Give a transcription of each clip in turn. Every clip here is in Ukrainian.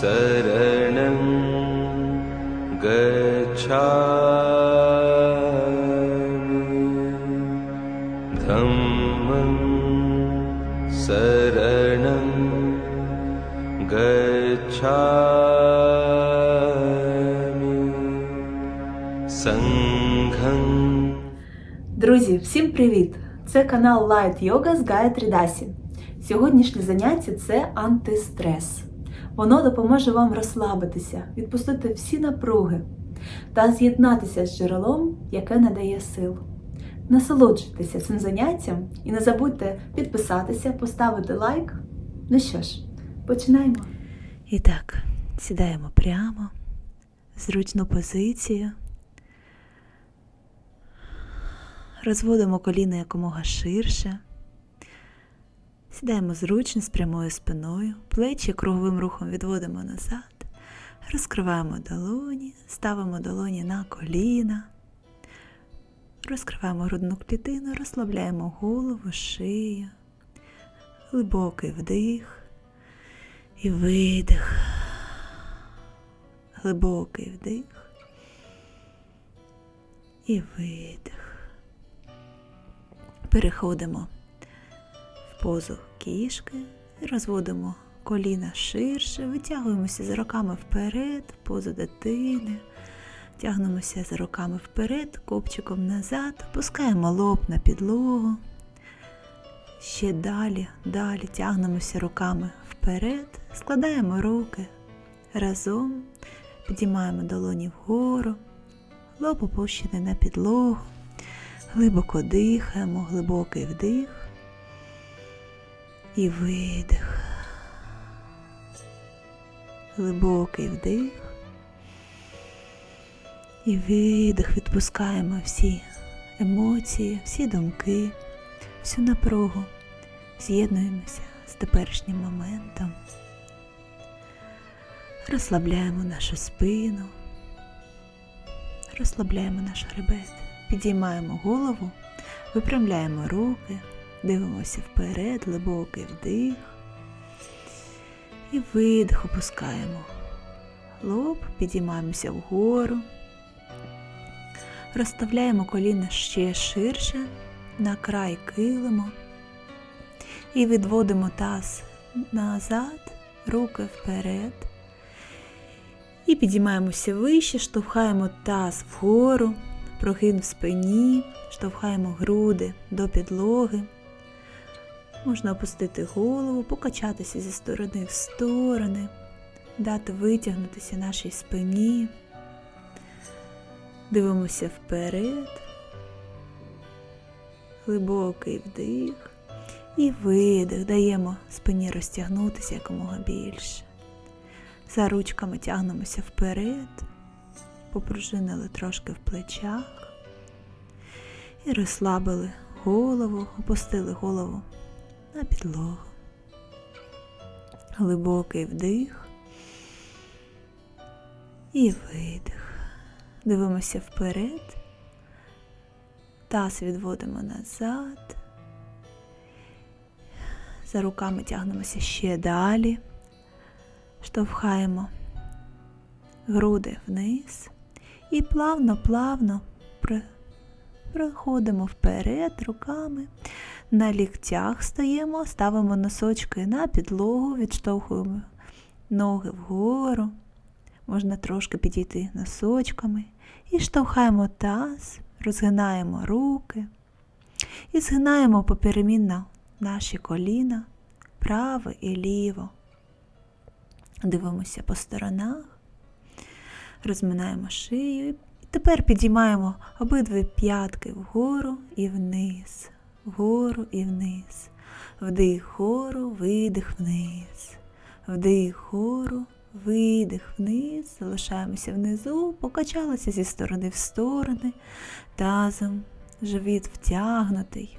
शरणं गच्छामि धम्मं शरणं गच्छामि सङ्घं Друзі, всім привіт! Це канал Light Yoga з Гаятрі Дасі. Сьогоднішнє заняття це антистрес. Воно допоможе вам розслабитися, відпустити всі напруги та з'єднатися з джерелом, яке надає сил. Насолоджуйтеся цим заняттям і не забудьте підписатися, поставити лайк. Ну що ж, починаємо. І так, сідаємо прямо, зручну позицію. Розводимо коліна якомога ширше. Сідаємо зручно з прямою спиною, плечі круговим рухом відводимо назад, розкриваємо долоні, ставимо долоні на коліна, розкриваємо грудну клітину, розслабляємо голову, шию, глибокий вдих і видих, глибокий вдих і видих. Переходимо позу кішки, розводимо коліна ширше, витягуємося за руками вперед, позу дитини, тягнемося за руками вперед, копчиком назад, опускаємо лоб на підлогу. Ще далі, далі тягнемося руками вперед, складаємо руки разом, підіймаємо долоні вгору, лоб опущений на підлогу. Глибоко дихаємо, глибокий вдих і видих. Глибокий вдих і видих. Відпускаємо всі емоції, всі думки, всю напругу. З'єднуємося з теперішнім моментом. Розслабляємо нашу спину, розслабляємо наш хребет. Підіймаємо голову, випрямляємо руки, дивимося вперед, глибокий вдих. І видих опускаємо лоб, підіймаємося вгору, розставляємо коліна ще ширше на край килиму і відводимо таз назад, руки вперед. І підіймаємося вище, штовхаємо таз вгору прогин в спині, штовхаємо груди до підлоги. Можна опустити голову, покачатися зі сторони в сторони, дати витягнутися нашій спині. Дивимося вперед, глибокий вдих і видих. Даємо спині розтягнутися якомога більше. За ручками тягнемося вперед попружинили трошки в плечах і розслабили голову, опустили голову на підлогу. Глибокий вдих і видих. Дивимося вперед, таз відводимо назад. За руками тягнемося ще далі, штовхаємо груди вниз. І плавно-плавно проходимо вперед руками, на ліктях стаємо, ставимо носочки на підлогу, відштовхуємо ноги вгору, можна трошки підійти носочками. І штовхаємо таз, розгинаємо руки. І згинаємо поперемінно наші коліна, праве і ліво. Дивимося по сторонах. Розминаємо шию. Тепер підіймаємо обидві п'ятки вгору і вниз, вгору і вниз. Вдих вгору, видих вниз. Вдих вгору, видих вниз. Залишаємося внизу, покачалися зі сторони в сторони, тазом, живіт втягнутий,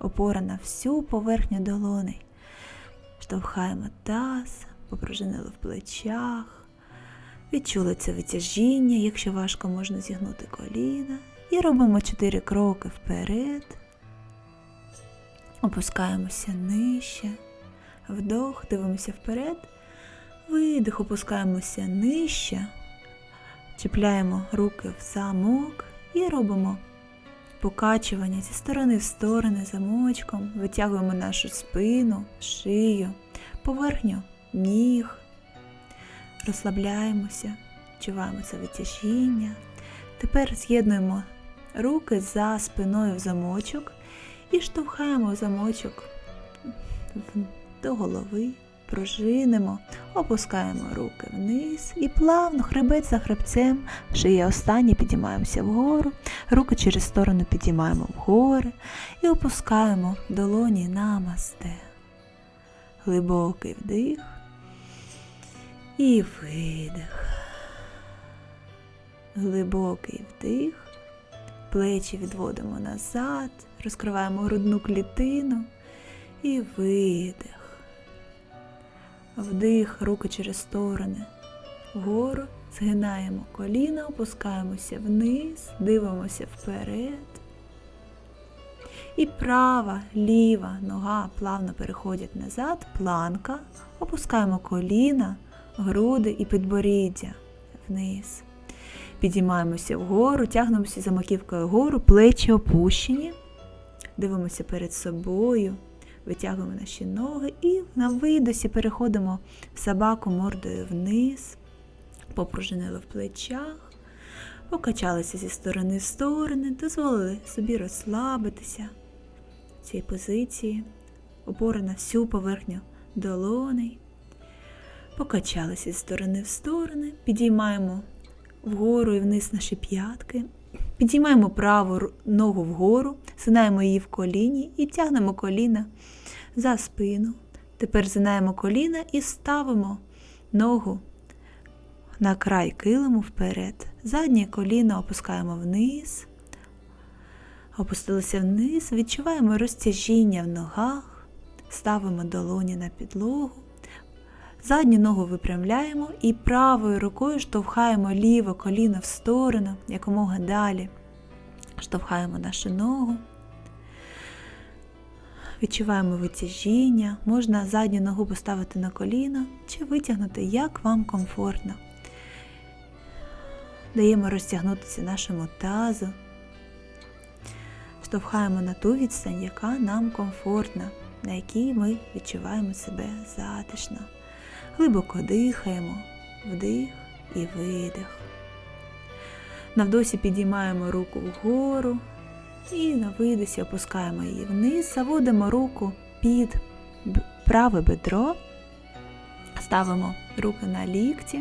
опора на всю поверхню долоней. Штовхаємо таз, попружинили в плечах. Відчули це витяжіння, якщо важко, можна зігнути коліна. І робимо 4 кроки вперед. Опускаємося нижче. Вдох, дивимося вперед. Видих, опускаємося нижче, чіпляємо руки в замок і робимо покачування зі сторони в сторони замочком, витягуємо нашу спину, шию, поверхню ніг, розслабляємося, відчуваємо це витяжіння. Тепер з'єднуємо руки за спиною в замочок і штовхаємо замочок. До голови, пружинимо, опускаємо руки вниз. І плавно, хребець за хребцем, шия останні, підіймаємося вгору, руки через сторону підіймаємо вгори. І опускаємо долоні на масте. Глибокий вдих. І видих. Глибокий вдих. Плечі відводимо назад, розкриваємо грудну клітину і видих. Вдих, руки через сторони. Вгору згинаємо коліна, опускаємося вниз, дивимося вперед. І права, ліва нога плавно переходять назад, планка, опускаємо коліна, груди і підборіддя вниз. Підіймаємося вгору, тягнемося за маківкою вгору, плечі опущені, дивимося перед собою, витягуємо наші ноги і на видосі переходимо собаку мордою вниз, попружинили в плечах, покачалися зі сторони в сторони, дозволили собі розслабитися в цій позиції, опора на всю поверхню долоней. Покачалися зі сторони в сторони, підіймаємо вгору і вниз наші п'ятки. Підіймаємо праву ногу вгору, синаємо її в коліні і тягнемо коліна за спину. Тепер зинаємо коліна і ставимо ногу на край килиму вперед. Заднє коліно опускаємо вниз. Опустилися вниз, відчуваємо розтяжіння в ногах, ставимо долоні на підлогу. Задню ногу випрямляємо і правою рукою штовхаємо ліве коліно в сторону, якомога далі. Штовхаємо нашу ногу. Відчуваємо витяжіння. Можна задню ногу поставити на коліно чи витягнути, як вам комфортно. Даємо розтягнутися нашому тазу. Штовхаємо на ту відстань, яка нам комфортна, на якій ми відчуваємо себе затишно. Глибоко дихаємо, вдих і видих. На вдосі підіймаємо руку вгору і на видосі опускаємо її вниз, заводимо руку під праве бедро, ставимо руки на лікті.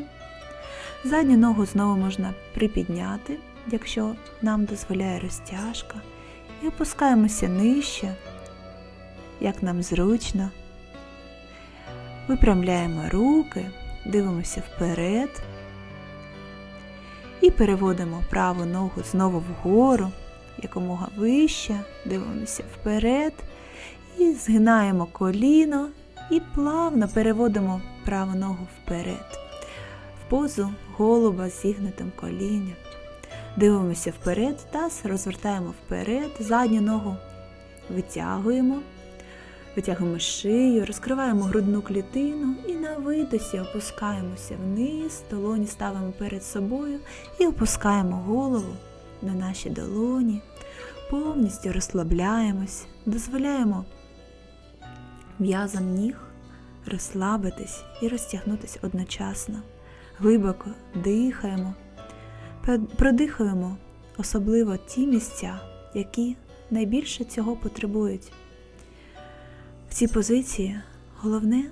Задню ногу знову можна припідняти, якщо нам дозволяє розтяжка, і опускаємося нижче, як нам зручно. Випрямляємо руки, дивимося вперед і переводимо праву ногу знову вгору, якомога вище, дивимося вперед і згинаємо коліно і плавно переводимо праву ногу вперед, в позу голуба з зігнутим колінням. Дивимося вперед, таз розвертаємо вперед, задню ногу витягуємо. Витягуємо шию, розкриваємо грудну клітину і на видосі опускаємося вниз, долоні ставимо перед собою і опускаємо голову на наші долоні, повністю розслабляємось, дозволяємо м'язам ніг розслабитись і розтягнутися одночасно. Глибоко дихаємо, продихаємо особливо ті місця, які найбільше цього потребують. В цій позиції головне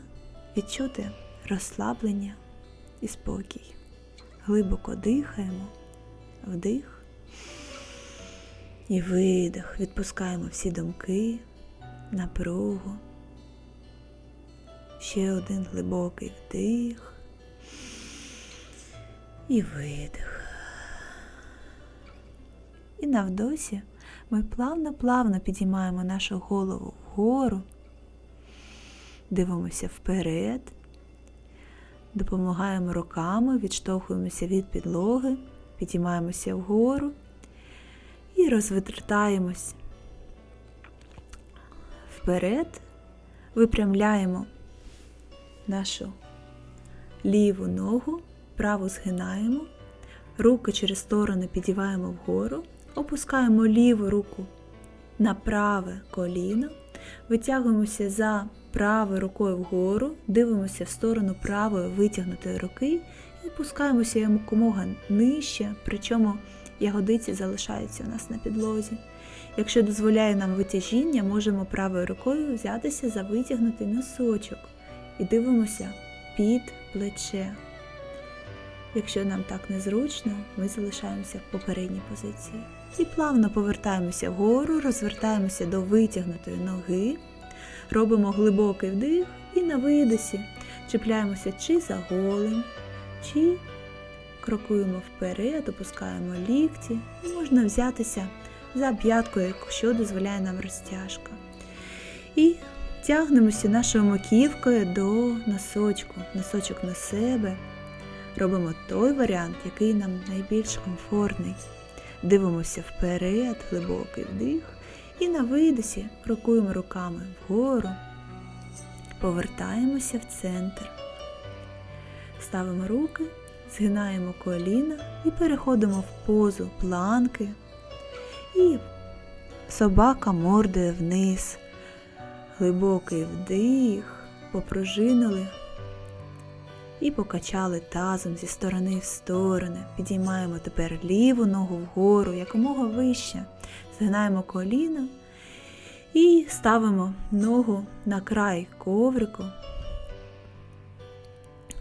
відчути розслаблення і спокій. Глибоко дихаємо, вдих і видих. Відпускаємо всі думки, напругу. Ще один глибокий вдих і видих. І на вдосі ми плавно-плавно підіймаємо нашу голову вгору, дивимося вперед, допомагаємо руками, відштовхуємося від підлоги, підіймаємося вгору і розвертаємось. Вперед, випрямляємо нашу ліву ногу, праву згинаємо, руки через сторони підіваємо вгору, опускаємо ліву руку на праве коліно, витягуємося за правою рукою вгору, дивимося в сторону правої витягнутої руки і опускаємося якомога нижче, причому ягодиці залишаються у нас на підлозі. Якщо дозволяє нам витяжіння, можемо правою рукою взятися за витягнутий носочок і дивимося під плече. Якщо нам так незручно, ми залишаємося в попередній позиції. І плавно повертаємося вгору, розвертаємося до витягнутої ноги, робимо глибокий вдих і на видосі чіпляємося чи за голень, чи крокуємо вперед, опускаємо лікті, можна взятися за п'яткою, якщо дозволяє нам розтяжка. І тягнемося нашою маківкою до носочку, носочок на себе. Робимо той варіант, який нам найбільш комфортний. Дивимося вперед, глибокий вдих, і на видосі крокуємо руками вгору, повертаємося в центр. Ставимо руки, згинаємо коліна і переходимо в позу планки. І собака мордою вниз. Глибокий вдих, попружинили і покачали тазом зі сторони в сторони. Підіймаємо тепер ліву ногу вгору, якомога вище. Згинаємо коліно і ставимо ногу на край коврику.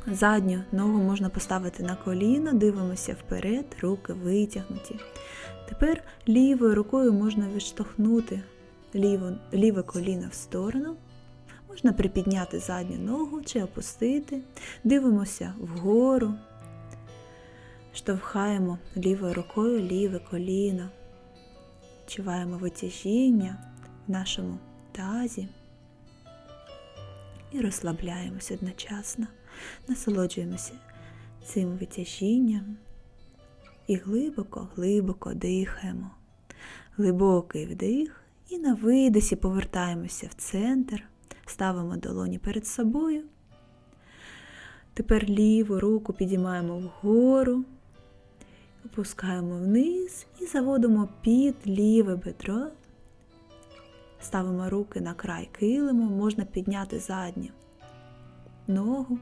Задню ногу можна поставити на коліно, дивимося вперед, руки витягнуті. Тепер лівою рукою можна відштовхнути ліву, ліве коліно в сторону. Можна припідняти задню ногу чи опустити. Дивимося вгору, штовхаємо лівою рукою ліве коліно. Відчуваємо витяжіння в нашому тазі і розслабляємося одночасно, насолоджуємося цим витяжінням і глибоко-глибоко дихаємо. Глибокий вдих і на видосі повертаємося в центр, ставимо долоні перед собою. Тепер ліву руку підіймаємо вгору, опускаємо вниз і заводимо під ліве бедро. Ставимо руки на край килиму, можна підняти задню ногу,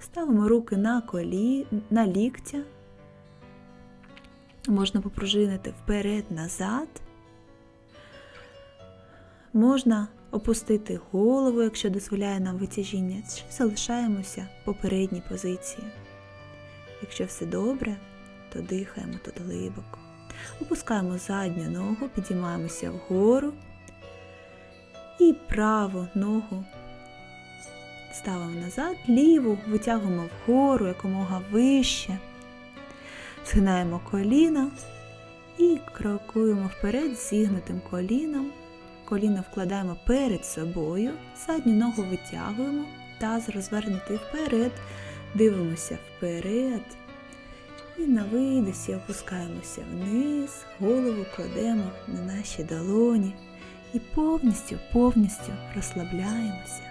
ставимо руки на колі, на ліктя, можна попружинити вперед-назад. Можна опустити голову, якщо дозволяє нам витяжіння, чи залишаємося в попередній позиції. Якщо все добре, то дихаємо тут глибоко. Опускаємо задню ногу, підіймаємося вгору і праву ногу ставимо назад, ліву витягуємо вгору якомога вище, згинаємо коліна і крокуємо вперед зігнутим коліном. Коліно вкладаємо перед собою, задню ногу витягуємо, таз розвернутий вперед, дивимося вперед. І на видосі опускаємося вниз, голову кладемо на наші долоні і повністю, повністю розслабляємося.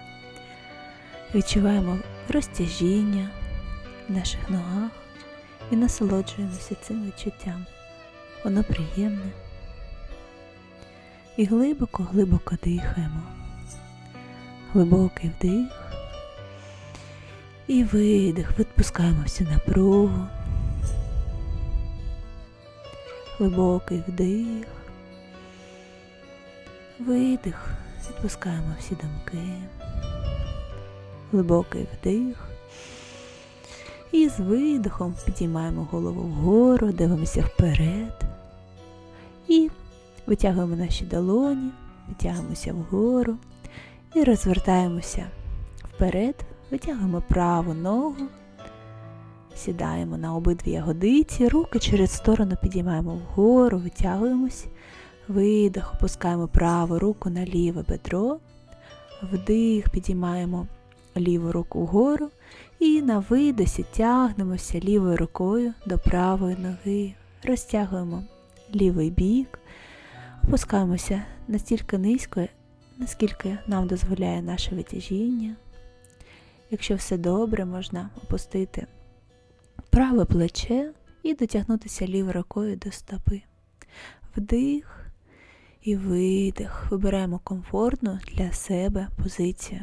Відчуваємо розтяжіння в наших ногах і насолоджуємося цим відчуттям. Воно приємне. І глибоко-глибоко дихаємо. Глибокий вдих. І видих. Відпускаємо всю напругу. Глибокий вдих. Видих. Відпускаємо всі думки. Глибокий вдих. І з видихом підіймаємо голову вгору, дивимося вперед. І витягуємо наші долоні, витягуємося вгору і розвертаємося вперед, витягуємо праву ногу, сідаємо на обидві ягодиці, руки через сторону підіймаємо вгору, витягуємось, видих, опускаємо праву руку на ліве бедро, вдих, підіймаємо ліву руку вгору. І на видосі тягнемося лівою рукою до правої ноги, розтягуємо лівий бік, опускаємося настільки низько, наскільки нам дозволяє наше витяжіння. Якщо все добре, можна опустити праве плече і дотягнутися лівою рукою до стопи. Вдих і видих. Вибираємо комфортну для себе позицію.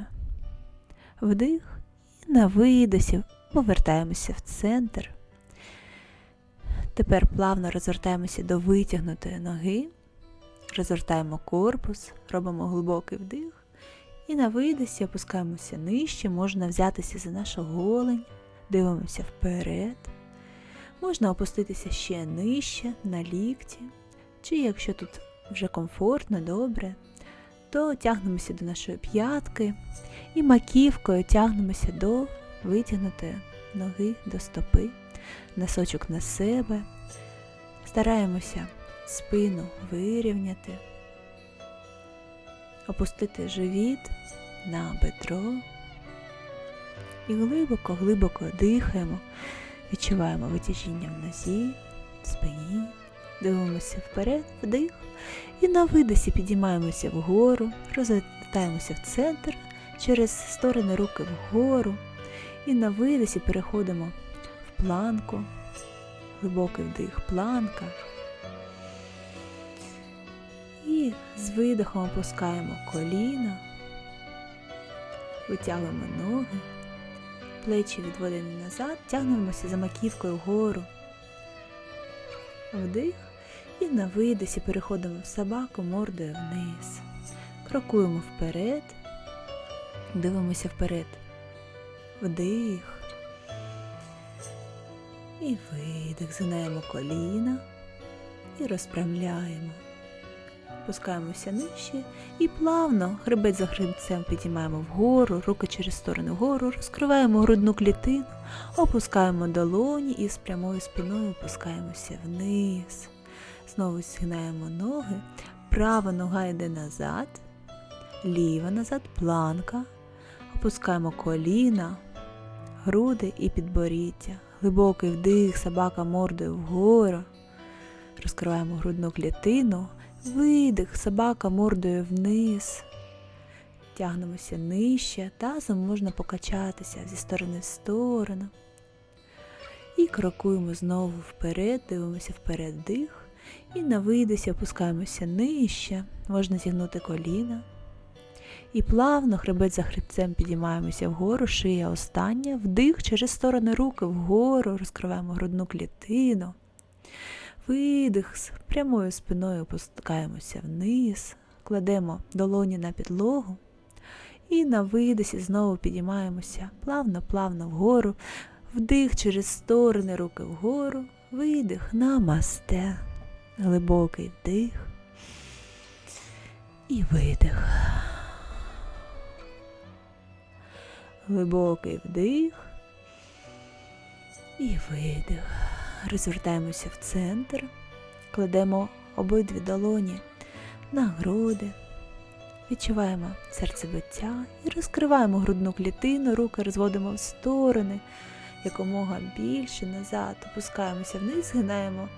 Вдих і на видосі повертаємося в центр. Тепер плавно розвертаємося до витягнутої ноги, розвертаємо корпус, робимо глибокий вдих. І на видосі опускаємося нижче, можна взятися за нашу голень, дивимося вперед. Можна опуститися ще нижче, на лікті, чи якщо тут вже комфортно, добре, то тягнемося до нашої п'ятки і маківкою тягнемося до витягнутої ноги до стопи, носочок на себе. Стараємося спину вирівняти, опустити живіт на бедро і глибоко-глибоко дихаємо, відчуваємо витяжіння в нозі, в спині, дивимося вперед, вдих, і на видосі підіймаємося вгору, розвертаємося в центр, через сторони руки вгору, і на видосі переходимо в планку, глибокий вдих, планка. І з видихом опускаємо коліна, витягуємо ноги, плечі відводені назад, тягнемося за маківкою вгору. Вдих і на видосі переходимо в собаку мордою вниз. Крокуємо вперед, дивимося вперед. Вдих. І видих, згинаємо коліна і розпрямляємо. Опускаємося нижче і плавно, хребет за хребцем підіймаємо вгору, руки через сторони вгору, розкриваємо грудну клітину, опускаємо долоні і з прямою спиною опускаємося вниз. Знову згинаємо ноги, права нога йде назад, ліва назад, планка. Опускаємо коліна, груди і підборіддя. Глибокий вдих, собака мордою вгору. Розкриваємо грудну клітину, видих, собака мордою вниз. Тягнемося нижче, тазом можна покачатися зі сторони в сторону. І крокуємо знову вперед, дивимося вперед дих. І на видисі опускаємося нижче, можна зігнути коліна. І плавно хребет за хребцем підіймаємося вгору, шия остання, вдих через сторони руки вгору, розкриваємо грудну клітину. Видих з прямою спиною опускаємося вниз, кладемо долоні на підлогу. І на видисі знову підіймаємося плавно-плавно вгору, вдих через сторони руки вгору, видих, намасте, глибокий вдих і видих. Глибокий вдих і видих. Розвертаємося в центр, кладемо обидві долоні на груди, відчуваємо серцебиття і розкриваємо грудну клітину, руки розводимо в сторони, якомога більше назад, опускаємося вниз, згинаємо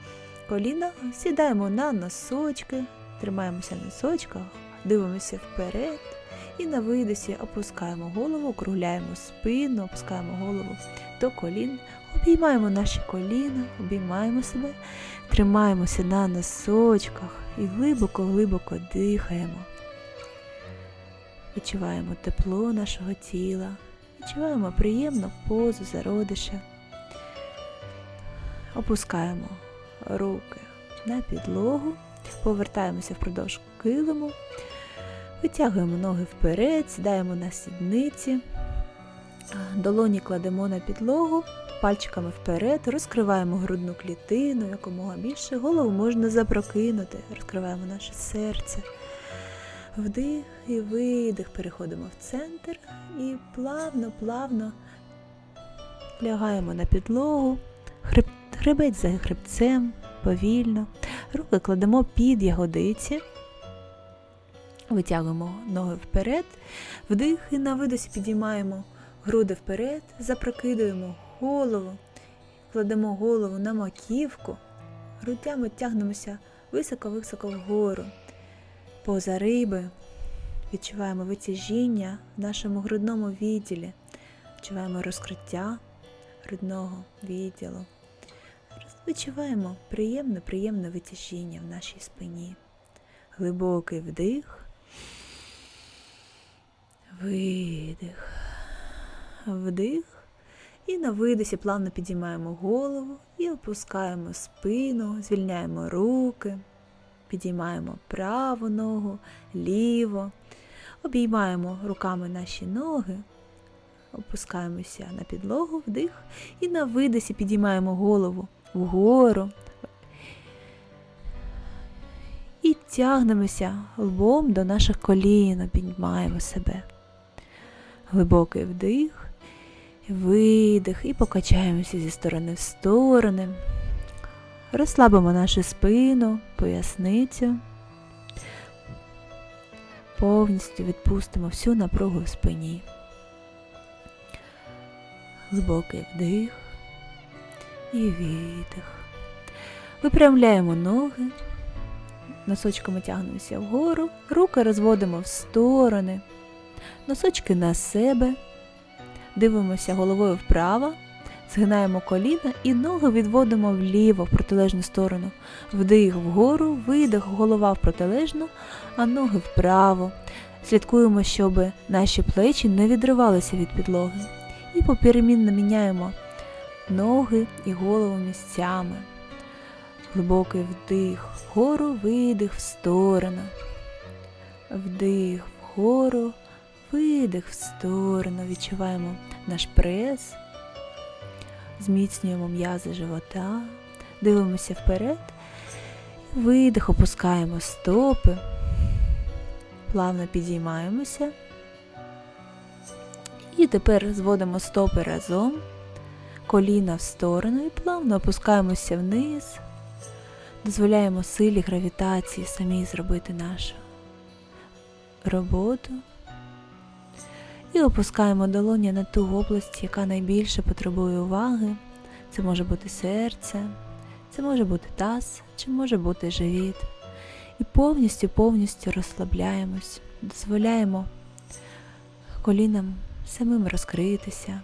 коліна, сідаємо на носочки, тримаємося на носочках, дивимося вперед. І на видосі опускаємо голову, округляємо спину, опускаємо голову до колін, обіймаємо наші коліна, обіймаємо себе, тримаємося на носочках і глибоко-глибоко дихаємо. Відчуваємо тепло нашого тіла, відчуваємо приємну позу зародиша. Опускаємо руки на підлогу, повертаємося впродовж килиму. Витягуємо ноги вперед, сідаємо на сідниці, долоні кладемо на підлогу, пальчиками вперед, розкриваємо грудну клітину, якомога більше, голову можна запрокинути, розкриваємо наше серце. Вдих і видих, переходимо в центр і плавно-плавно лягаємо на підлогу, хреб, хребець за хребцем, повільно, руки кладемо під ягодиці. Витягуємо ноги вперед, вдих і на видосі підіймаємо груди вперед, запрокидуємо голову, кладемо голову на маківку, грудями тягнемося високо-високо вгору. Поза риби відчуваємо витяжіння в нашому грудному відділі, відчуваємо розкриття грудного відділу. Відчуваємо приємне, приємне витяжіння в нашій спині. Глибокий вдих, видих, вдих. І на видисі плавно підіймаємо голову і опускаємо спину, звільняємо руки, підіймаємо праву ногу, ліву, обіймаємо руками наші ноги, опускаємося на підлогу, вдих, і на видисі підіймаємо голову вгору. І тягнемося лбом до наших колін, піднімаємо себе. Глибокий вдих, видих і покачаємося зі сторони в сторони. Розслабимо нашу спину, поясницю. Повністю відпустимо всю напругу в спині. Глибокий вдих і видих. Випрямляємо ноги, носочками тягнемося вгору, руки розводимо в сторони, носочки на себе, дивимося головою вправо, згинаємо коліна і ноги відводимо вліво в протилежну сторону. Вдих вгору, видих, голова в протилежну, а ноги вправо. Слідкуємо, щоб наші плечі не відривалися від підлоги. І поперемінно міняємо ноги і голову місцями. Глибокий вдих вгору, видих в сторону. Вдих вгору, видих в сторону. Відчуваємо наш прес. Зміцнюємо м'язи живота, дивимося вперед. Видих, опускаємо стопи. Плавно підіймаємося. І тепер зводимо стопи разом, коліна в сторону і плавно опускаємося вниз. Дозволяємо силі гравітації самі зробити нашу роботу. І опускаємо долоні на ту область, яка найбільше потребує уваги. Це може бути серце, це може бути таз, чи може бути живіт. І повністю, повністю розслабляємось, дозволяємо колінам самим розкритися.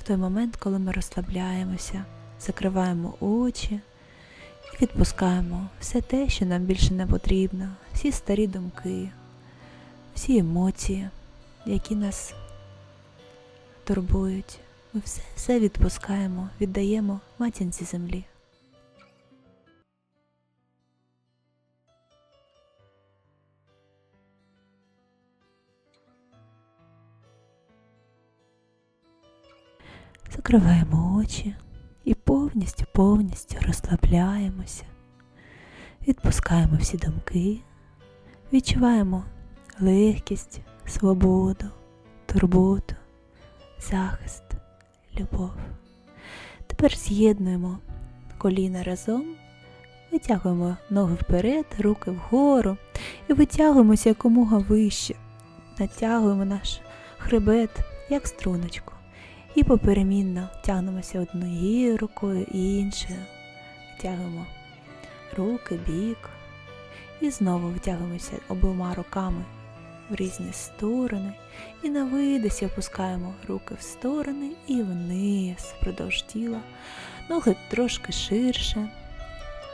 В той момент, коли ми розслабляємося, закриваємо очі і відпускаємо все те, що нам більше не потрібно, всі старі думки, всі емоції, які нас турбують. Ми все, все відпускаємо, віддаємо матінці землі. Закриваємо очі і повністю, повністю розслабляємося. Відпускаємо всі думки, відчуваємо легкість, свободу, турботу, захист, любов. Тепер з'єднуємо коліна разом, витягуємо ноги вперед, руки вгору і витягуємося якомога вище. Натягуємо наш хребет, як струночку. І поперемінно тягнемося однією рукою і іншою. Витягуємо руки, бік. І знову витягуємося обома руками в різні сторони. І на видисі опускаємо руки в сторони і вниз впродовж тіла. Ноги трошки ширше.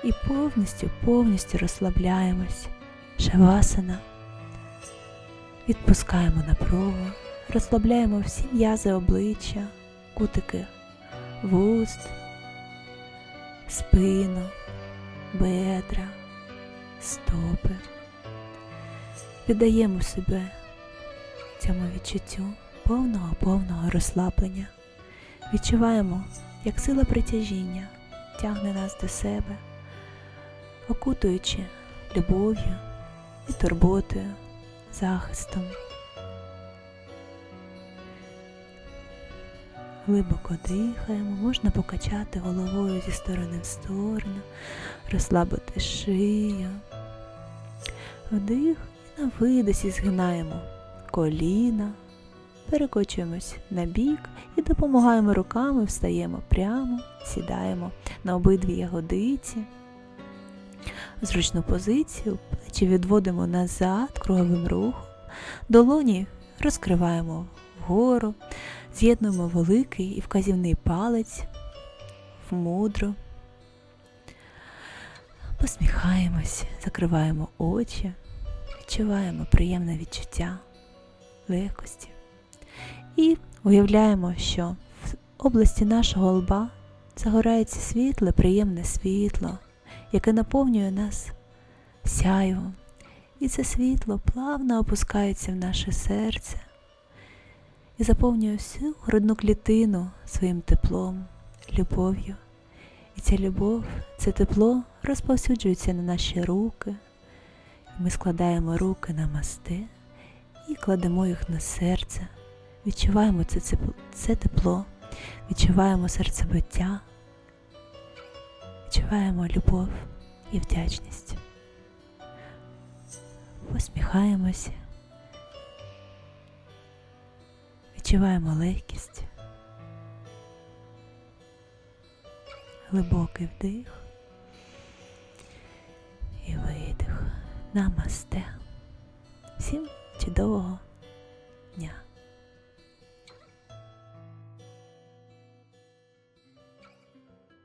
І повністю, повністю розслабляємось. Шавасана. Відпускаємо напругу. Розслабляємо всі м'язи обличчя, кутики вуст, спину, бедра, стопи. Віддаємо себе цьому відчуттю повного повного розслаблення. Відчуваємо, як сила притяжіння тягне нас до себе, окутуючи любов'ю і турботою, захистом. Глибоко дихаємо, можна покачати головою зі сторони в сторону, розслабити шию. Вдих на видосі згинаємо. Коліна, перекочуємось на бік і допомагаємо руками, встаємо прямо, сідаємо на обидві ягодиці. Зручну позицію, плечі відводимо назад круговим рухом, долоні розкриваємо вгору, з'єднуємо великий і вказівний палець в мудру. Посміхаємось, закриваємо очі, відчуваємо приємне відчуття легкості. І уявляємо, що в області нашого лба загорається світле, приємне світло, яке наповнює нас сяйвом. І це світло плавно опускається в наше серце і заповнює всю грудну клітину своїм теплом, любов'ю. І ця любов, це тепло розповсюджується на наші руки. Ми складаємо руки на масте і кладемо їх на серце. Відчуваємо це, це, це тепло, відчуваємо серцебиття, відчуваємо любов і вдячність. Посміхаємося, відчуваємо легкість, глибокий вдих Намасте. Всім чудового дня!